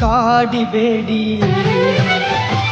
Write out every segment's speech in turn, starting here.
ಕಾಡಿಬೇಡಿ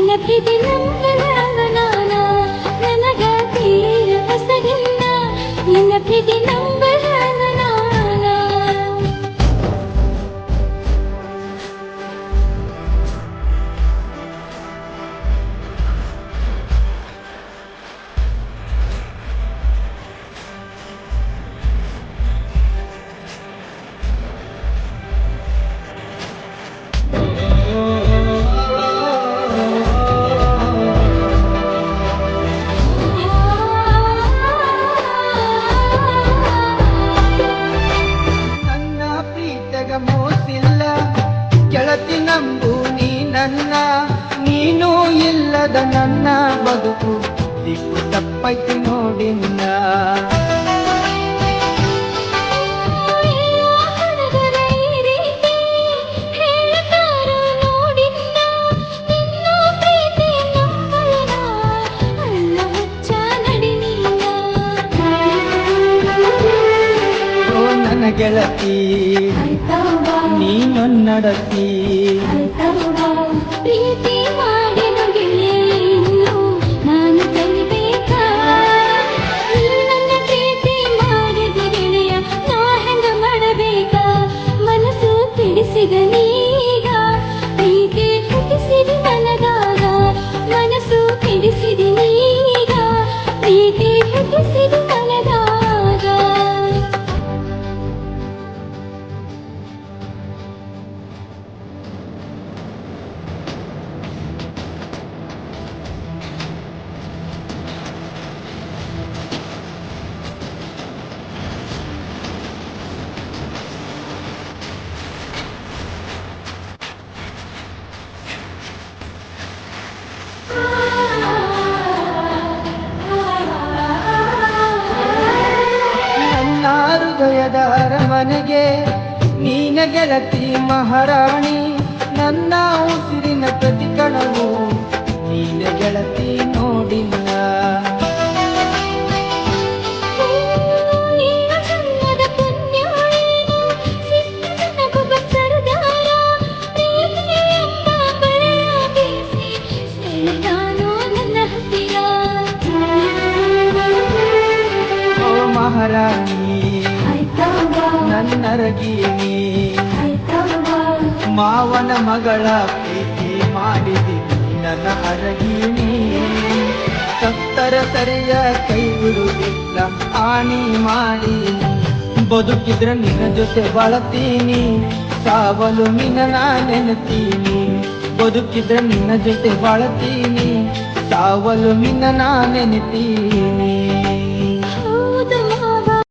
ನಿನ್ನ ಪ್ರೀತಿ ನಂಬಲಾಗ ನಾನ ನನಗ ತೀರ ಹೊಸದಿನ್ನ ನಿನ್ನ ಪ್ರೀತಿ ನಂಬು ನೀ ನನ್ನ ನೀನು ಇಲ್ಲದ ನನ್ನ ಬದುಕು. ದಿಕ್ಕು ತಪ್ಪೈತಿ ನೋಡಿನ್ನ ನನ್ನ ಗೆಳತಿ. ನೀನೊನ್ನಡತಿ ಪ್ರೀತಿ ಇನ್ನು ನಾನು ಪ್ರೀತಿ ಮಾಡಿದ ತಿಳಿಸಿದ ನೀಗ ಮನಸ್ಸು ತಿಳಿಸಿದ ನೀಗ ಪ್ರೀತಿ ಹೃದಯದ ಅರಮನೆಗೆ ನೀನ ಗೆಳತಿ ಮಹಾರಾಣಿ ನನ್ನ ಉಸಿರಿನ ಪ್ರತಿ ಕಣವು ನೀನ ಗೆಳತಿ ನೋಡಿಲ್ಲ. ನಿನ್ನ ಆಯ್ತವ್ವ ಮಾವನ ಮಗಳ ಪ್ರೀತಿ ಮಾಡಿದಿ ನನ್ನ ಅರಗೀನಿ ಸತ್ತರ ಸರಿಯ ಕೈ ಬಿಡುವುದಿಲ್ಲ ಆಣಿ ಮಾಡಿ ಬದುಕಿದ್ರೆ ನಿನ್ನ ಜೊತೆ ಬಳತೀನಿ, ಸಾವಲು ನಿನ್ನ ನೆನತೀನಿ. ಬದುಕಿದ್ರೆ ನಿನ್ನ ಜೊತೆ ಬಳತೀನಿ, ಸಾವಲು ನಿನ್ನ ನೆನತೀನಿ.